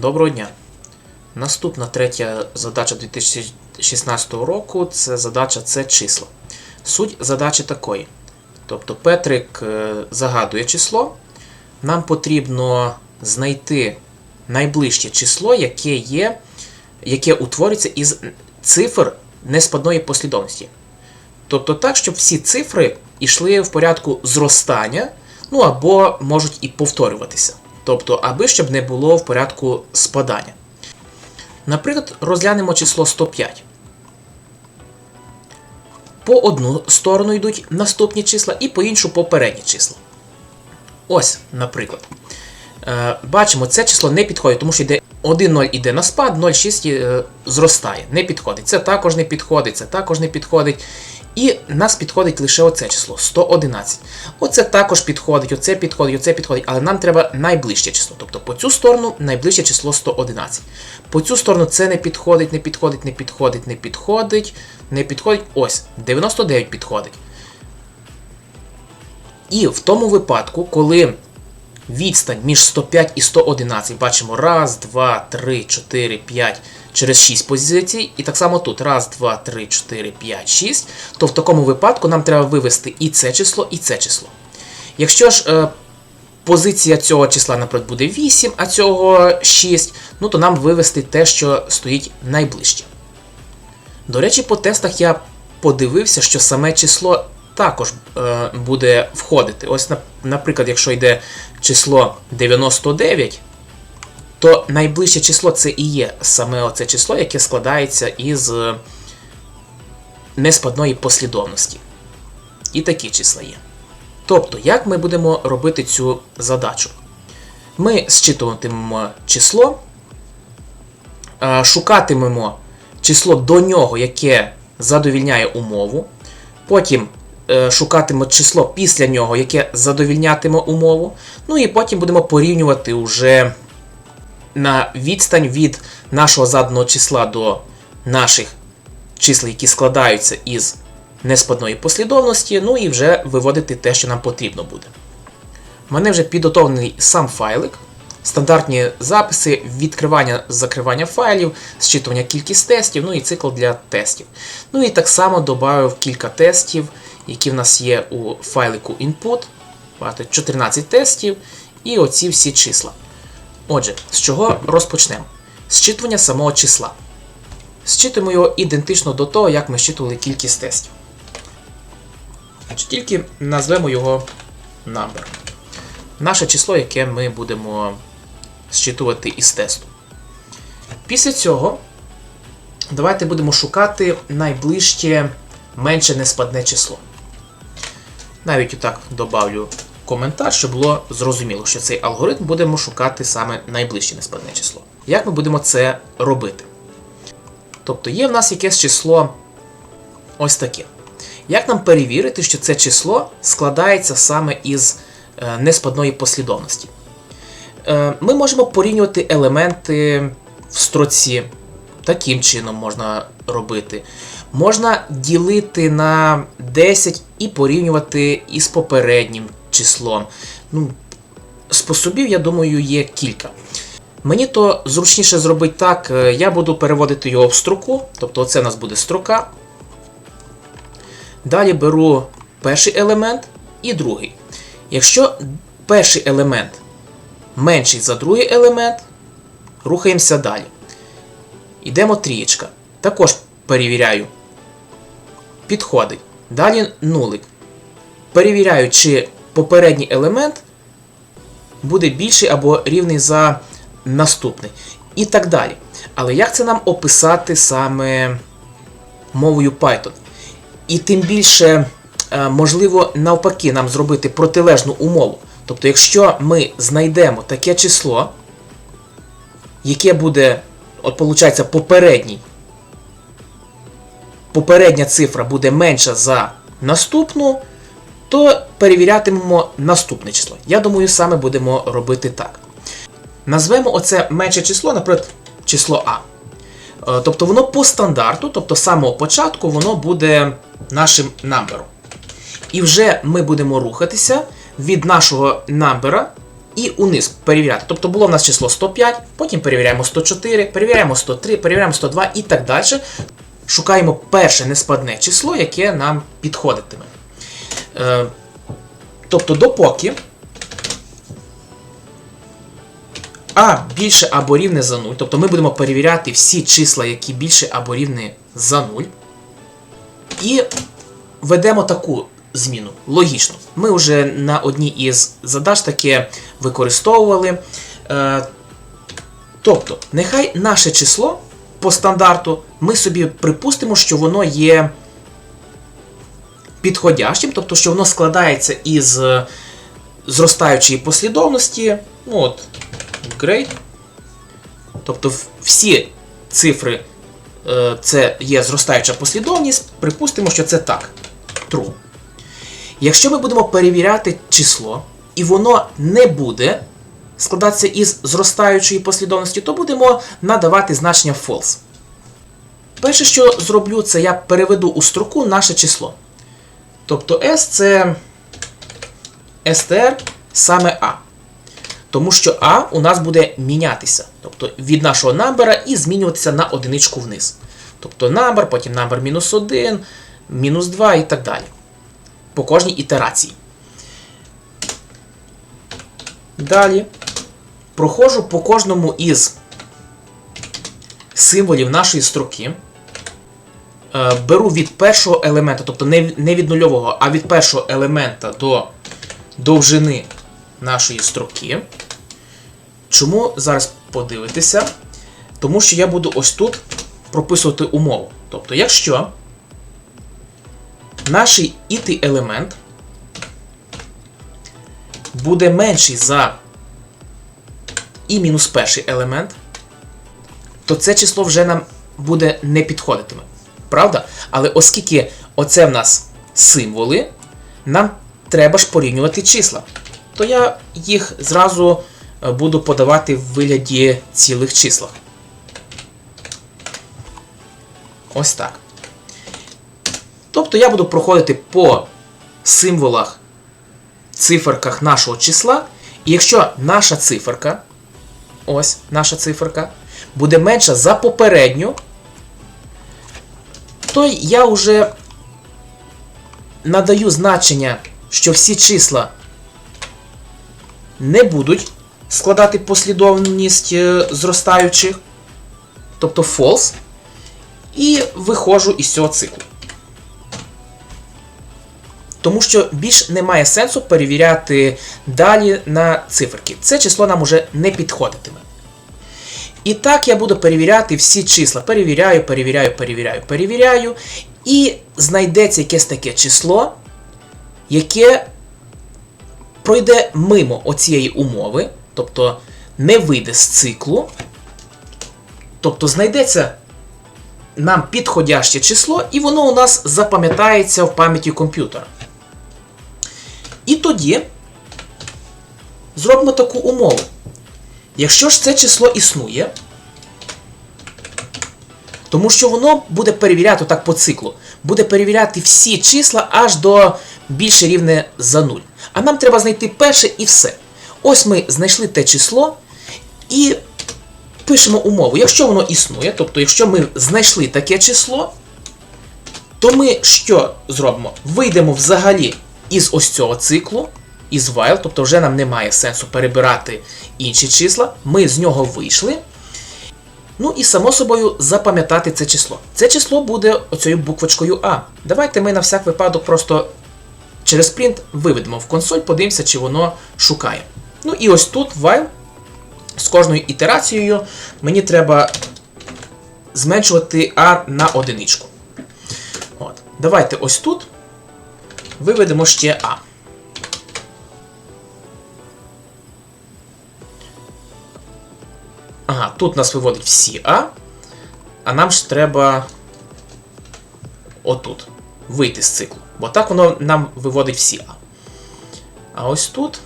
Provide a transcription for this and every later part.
Доброго дня. Наступна третя задача 2016 року це задача це числа. Суть задачі такої. Тобто Петрик е, загадує число. Нам потрібно знайти найближче число, яке є, яке утворюється із цифр неспадної послідовності. Тобто так, щоб всі цифри йшли в порядку зростання, ну або можуть і повторюватися. Тобто, аби щоб не було в порядку спадання. Наприклад, розглянемо число 105. По одну сторону йдуть наступні числа і по іншу попередні числа. Ось, наприклад. Е, бачимо, це число не підходить, тому що йде 1 0 йде на спад, 0,6 е, зростає. Не підходить. Це також не підходить, це також не підходить. І нас підходить лише оце число 111. Оце також підходить, оце підходить, оце підходить, але нам треба найближче число. Тобто по цю сторону найближче число 111. По цю сторону це не підходить, не підходить, не підходить, не підходить, не підходить. Ось, 99 підходить. І в тому випадку, коли відстань між 105 і 111, бачимо 1, 2, 3, 4, 5 через 6 позицій, і так само тут 1, 2, 3, 4, 5, 6, то в такому випадку нам треба вивести і це число, і це число. Якщо ж е, позиція цього числа, наприклад, буде 8, а цього 6, ну то нам вивести те, що стоїть найближче. До речі, по тестах я подивився, що саме число також е, буде входити. Ось, наприклад, якщо йде число 99, то найближче число це і є саме оце число, яке складається із е, неспадної послідовності. І такі числа є. Тобто, як ми будемо робити цю задачу? Ми зчитуватимемо число, е, шукатимемо число до нього, яке задовільняє умову. Потім е, шукатимемо число після нього, яке задовільнятиме умову. Ну і потім будемо порівнювати уже на відстань від нашого заданого числа до наших чисел, які складаються із неспадної послідовності, ну і вже виводити те, що нам потрібно буде. У мене вже підготовлений сам файлик, стандартні записи, відкривання, закривання файлів, зчитування кількість тестів, ну і цикл для тестів. Ну і так само додав кілька тестів, які в нас є у файлику input. 14 тестів і оці всі числа. Отже, з чого розпочнемо? Зчитування самого числа. Зчитуємо його ідентично до того, як ми зчитували кількість тестів. Тільки назвемо його number. Наше число, яке ми будемо зчитувати із тесту. Після цього давайте будемо шукати найближче менше неспадне число. Навіть отак добавлю коментар, щоб було зрозуміло, що цей алгоритм будемо шукати саме найближче неспадне число. Як ми будемо це робити? Тобто є в нас якесь число ось таке. Як нам перевірити, що це число складається саме із е, неспадної послідовності? Е, Ми можемо порівнювати елементи в строці. Таким чином можна робити. Можна ділити на 10 і порівнювати із попереднім числом. Ну, способів, я думаю, є кілька. Мені то зручніше зробити так, е, я буду переводити його в строку, тобто це у нас буде строка. Далі беру перший елемент і другий. Якщо перший елемент менший за другий елемент, рухаємося далі. Йдемо трієчка. Також перевіряю. Підходить. Далі нулик. Перевіряю, чи попередній елемент буде більший або рівний за наступний. І так далі. Але як це нам описати саме мовою Python? І тим більше, е, можливо, навпаки, нам зробити протилежну умову. Тобто, якщо ми знайдемо таке число, яке буде, от виходить, попередній, попередня цифра буде менша за наступну, то перевірятимемо наступне число. Я думаю, саме будемо робити так. Назвемо оце менше число, наприклад, число А. Е, Тобто воно по стандарту, тобто з самого початку, воно буде нашим намбером. І вже ми будемо рухатися від нашого намбера і униз перевіряти. Тобто було в нас число 105, потім перевіряємо 104, перевіряємо 103, перевіряємо 102 і так далі. Шукаємо перше неспадне число, яке нам підходитиме. Е, тобто, допоки А більше або рівне за 0, тобто ми будемо перевіряти всі числа, які більше або рівне за 0. І ведемо таку зміну. Логічно. Ми вже на одній із задач таке використовували. Е, тобто, нехай наше число по стандарту ми собі припустимо, що воно є підходящим, тобто, що воно складається із е, зростаючої послідовності. Ну от, Great. Тобто всі цифри е, це є зростаюча послідовність, припустимо, що це так. True. Якщо ми будемо перевіряти число, і воно не буде складатися із зростаючої послідовності, то будемо надавати значення false. Перше, що зроблю, це я переведу у строку наше число. Тобто S це str саме A. Тому що А у нас буде мінятися. Тобто від нашого намбера і змінюватися на одиничку вниз. Тобто number, потім number мінус 1, мінус 2 і так далі. По кожній ітерації. Далі проходжу по кожному із символів нашої строки. Е, Беру від першого елемента, тобто не від нульового, а від першого елемента до довжини нашої строки. Чому зараз подивитися? Тому що я буду ось тут прописувати умову. Тобто, якщо наш ітий елемент буде менший за і мінус перший елемент, то це число вже нам буде не підходитиме. Правда? Але оскільки оце в нас символи, нам треба ж порівнювати числа. То я їх зразу е, буду подавати в вигляді цілих числах. Ось так. Тобто я буду проходити по символах, циферках нашого числа. І якщо наша циферка, ось наша циферка, буде менша за попередню, то я вже надаю значення, що всі числа не будуть складати послідовність е, зростаючих, тобто false, і виходжу із цього циклу. Тому що більш немає сенсу перевіряти далі на циферки. Це число нам уже не підходитиме. І так я буду перевіряти всі числа. Перевіряю, перевіряю, перевіряю, перевіряю. І знайдеться якесь таке число, яке пройде мимо оцієї умови, тобто не вийде з циклу. Тобто знайдеться нам підходяще число, і воно у нас запам'ятається в пам'яті комп'ютера. І тоді зробимо таку умову. Якщо ж це число існує, тому що воно буде перевіряти так по циклу, буде перевіряти всі числа аж до більше рівне за 0. А нам треба знайти перше і все. Ось ми знайшли те число і пишемо умову. Якщо воно існує, тобто, якщо ми знайшли таке число, то ми що зробимо? Вийдемо взагалі із ось цього циклу, із while, тобто вже нам немає сенсу перебирати інші числа. Ми з нього вийшли. Ну і само собою запам'ятати це число. Це число буде оцією буквочкою А. Давайте ми на всяк випадок просто через print виведемо в консоль, подивимося, чи воно шукає. Ну і ось тут while з кожною ітерацією мені треба зменшувати А на одиничку. От. Давайте ось тут виведемо ще А. Ага, тут нас виводить всі А, а нам ж треба отут вийти з циклу. Бо так воно нам виводить всі А. А ось тут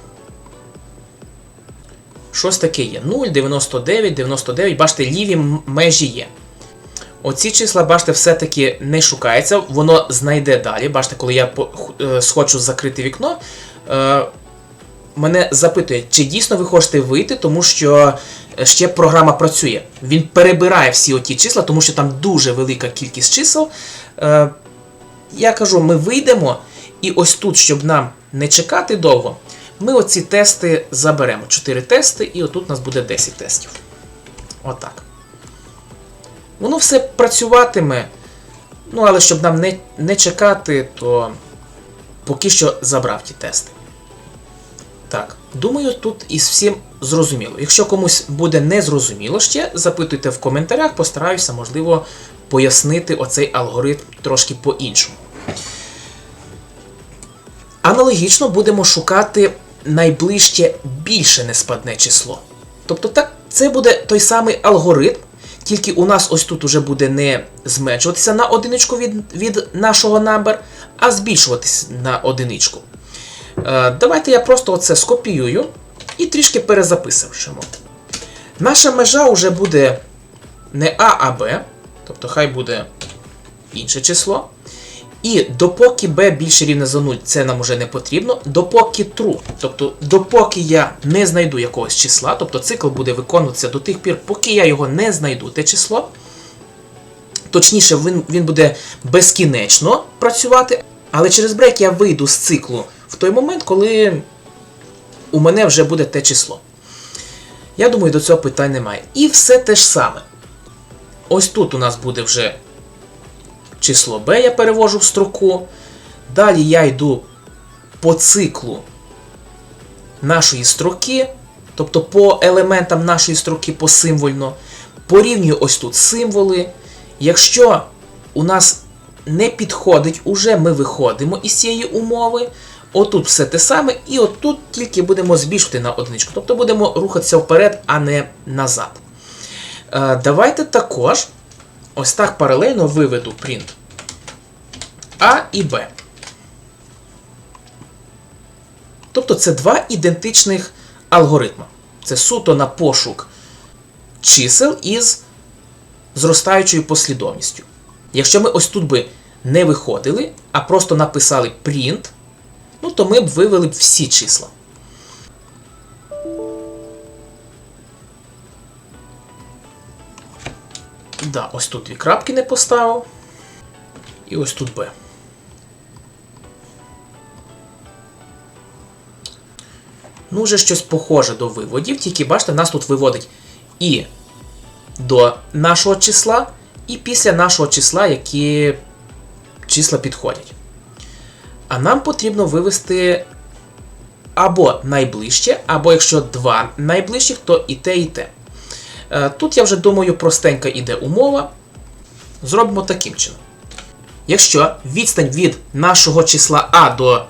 щось таке є. 0, 99, 99. Бачите, ліві межі є. Оці числа, бачите, все-таки не шукається, воно знайде далі. Бачите, коли я е, схочу закрити вікно, е, мене запитує, чи дійсно ви хочете вийти, тому що е, ще програма працює. Він перебирає всі оті числа, тому що там дуже велика кількість чисел. Е, я кажу, ми вийдемо, і ось тут, щоб нам не чекати довго, ми оці тести заберемо. 4 тести, і отут у нас буде 10 тестів. Отак. Воно все працюватиме. Ну, але щоб нам не, не чекати, то поки що забрав ті тести. Так, думаю, тут із всім зрозуміло. Якщо комусь буде незрозуміло ще, запитуйте в коментарях, постараюся, можливо, пояснити оцей алгоритм трошки по-іншому. Аналогічно будемо шукати найближче більше неспадне число. Тобто, так, це буде той самий алгоритм, тільки у нас ось тут уже буде не зменшуватися на одиничку від, від нашого number, а збільшуватися на одиничку. Е, давайте я просто оце скопіюю і трішки перезаписуємо. Наша межа вже буде не А, а Б, тобто хай буде інше число. І допоки b більше рівне за 0, це нам уже не потрібно, допоки true, тобто допоки я не знайду якогось числа, тобто цикл буде виконуватися до тих пір, поки я його не знайду, те число. Точніше, він, він буде безкінечно працювати, але через брейк я вийду з циклу в той момент, коли у мене вже буде те число. Я думаю, до цього питань немає. І все те ж саме. Ось тут у нас буде вже число b я перевожу в строку. Далі я йду по циклу нашої строки, тобто по елементам нашої строки посимвольно. Порівнюю ось тут символи. Якщо у нас не підходить, уже ми виходимо із цієї умови. Отут все те саме, і отут тільки будемо збільшувати на одиничку. Тобто будемо рухатися вперед, а не назад. Е, давайте також ось так паралельно виведу print А і Б. Тобто це два ідентичних алгоритми. Це суто на пошук чисел із зростаючою послідовністю. Якщо ми ось тут би не виходили, а просто написали print, ну то ми б вивели б всі числа. Да, ось тут дві крапки не поставив. І ось тут B. Ну, вже щось похоже до виводів, тільки бачите, нас тут виводить і до нашого числа, і після нашого числа, які числа підходять. А нам потрібно вивести або найближче, або якщо два найближчих, то і те, і те. Е, Тут я вже думаю, простенька іде умова. Зробимо таким чином. Якщо відстань від нашого числа А до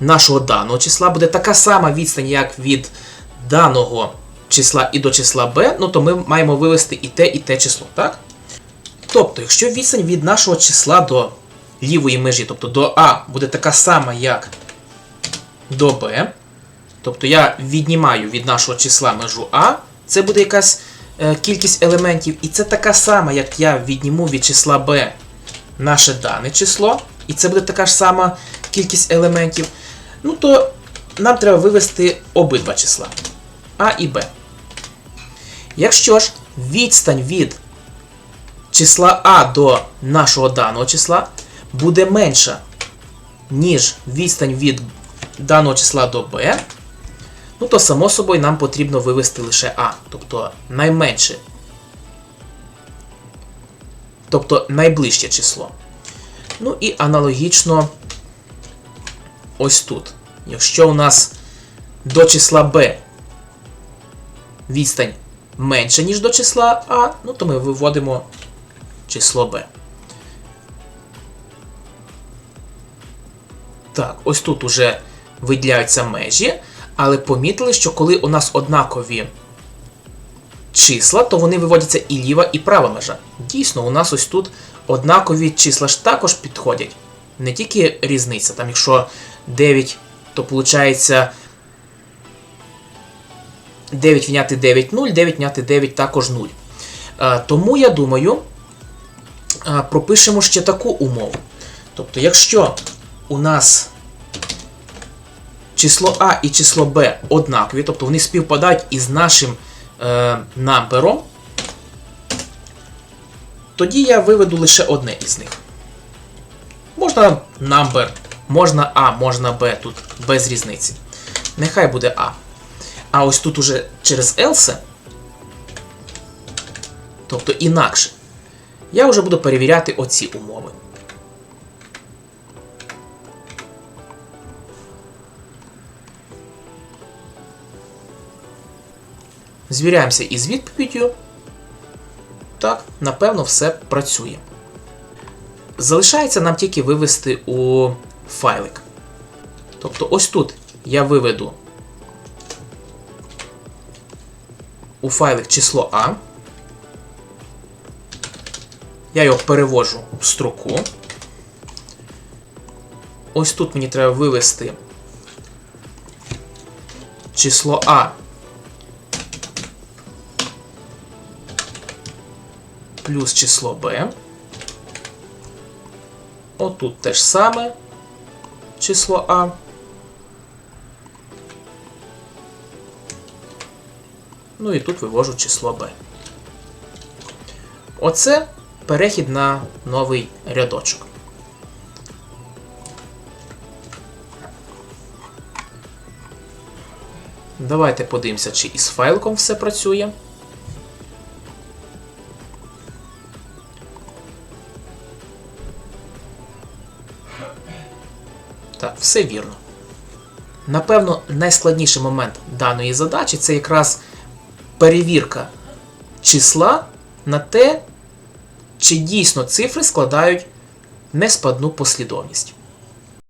нашого даного числа буде така сама відстань, як від даного числа і до числа b, ну то ми маємо вивести і те, і те число, так? Тобто, якщо відстань від нашого числа до лівої межі, тобто до А, буде така сама, як до b, тобто я віднімаю від нашого числа межу А, це буде якась е, кількість елементів, і це така сама, як я відніму від числа b наше дане число, і це буде така ж сама кількість елементів, ну то нам треба вивести обидва числа. А і Б. Якщо ж відстань від числа А до нашого даного числа буде менша, ніж відстань від даного числа до Б, ну то само собою нам потрібно вивести лише А, тобто найменше тобто найближче число. Ну і аналогічно ось тут. Якщо у нас до числа b відстань менша, ніж до числа А, ну то ми виводимо число b. Так, ось тут уже виділяються межі, але помітили, що коли у нас однакові числа, то вони виводяться і ліва, і права межа. Дійсно, у нас ось тут однакові числа ж також підходять. Не тільки різниця, там якщо 9, то виходить 9 відняти 9 0, 9 відняти 9 також 0. Тому я думаю, пропишемо ще таку умову. Тобто, якщо у нас число А і число Б однакові, тобто вони співпадають із нашим е, нампером, тоді я виведу лише одне із них. Можна number, можна А, можна Б, тут без різниці. Нехай буде А. А ось тут уже через else, тобто інакше, я вже буду перевіряти оці умови. Звіряємося із відповіддю. Так, напевно, все працює. Залишається нам тільки вивести у файлик. Тобто ось тут я виведу у файлик число А. Я його перевожу в строку. Ось тут мені треба вивести число А плюс число b. Отут те ж саме число А. Ну і тут вивожу число b. Оце перехід на новий рядочок. Давайте подивимося, чи із файликом все працює. Все вірно. Напевно, найскладніший момент даної задачі це якраз перевірка числа на те, чи дійсно цифри складають неспадну послідовність.